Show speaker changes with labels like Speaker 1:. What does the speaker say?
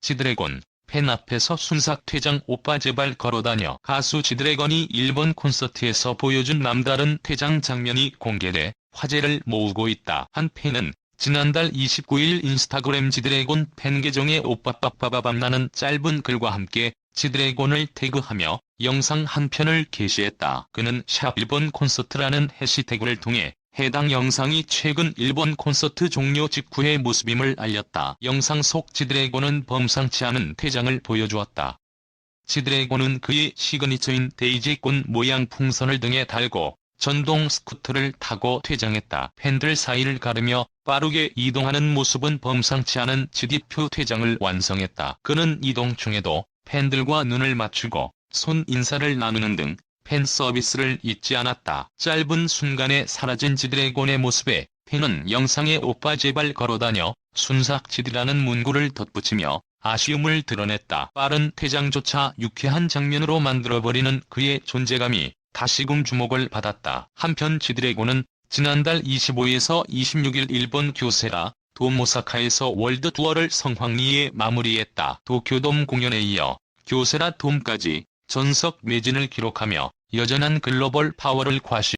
Speaker 1: 지드래곤, 팬 앞에서 순삭 퇴장 오빠 제발 걸어다녀. 가수 지드래곤이 일본 콘서트에서 보여준 남다른 퇴장 장면이 공개돼 화제를 모으고 있다. 한 팬은 지난달 29일 인스타그램 지드래곤 팬 계정에 오빠빠빠바밤나는 짧은 글과 함께 지드래곤을 태그하며 영상 한 편을 게시했다. 그는 샵 일본 콘서트라는 해시태그를 통해 해당 영상이 최근 일본 콘서트 종료 직후의 모습임을 알렸다. 영상 속 지드래곤은 범상치 않은 퇴장을 보여주었다. 지드래곤은 그의 시그니처인 데이지꽃 모양 풍선을 등에 달고 전동 스쿠터를 타고 퇴장했다. 팬들 사이를 가르며 빠르게 이동하는 모습은 범상치 않은 지디표 퇴장을 완성했다. 그는 이동 중에도 팬들과 눈을 맞추고 손 인사를 나누는 등 팬 서비스를 잊지 않았다. 짧은 순간에 사라진 지드래곤의 모습에 팬은 영상에 오빠 제발 걸어다녀 순삭지드라는 문구를 덧붙이며 아쉬움을 드러냈다. 빠른 퇴장조차 유쾌한 장면으로 만들어버리는 그의 존재감이 다시금 주목을 받았다. 한편 지드래곤은 지난달 25에서 26일 일본 교세라 돔 오사카에서 월드 투어를 성황리에 마무리했다. 도쿄돔 공연에 이어 교세라 돔까지 전석 매진을 기록하며 여전한 글로벌 파워를 과시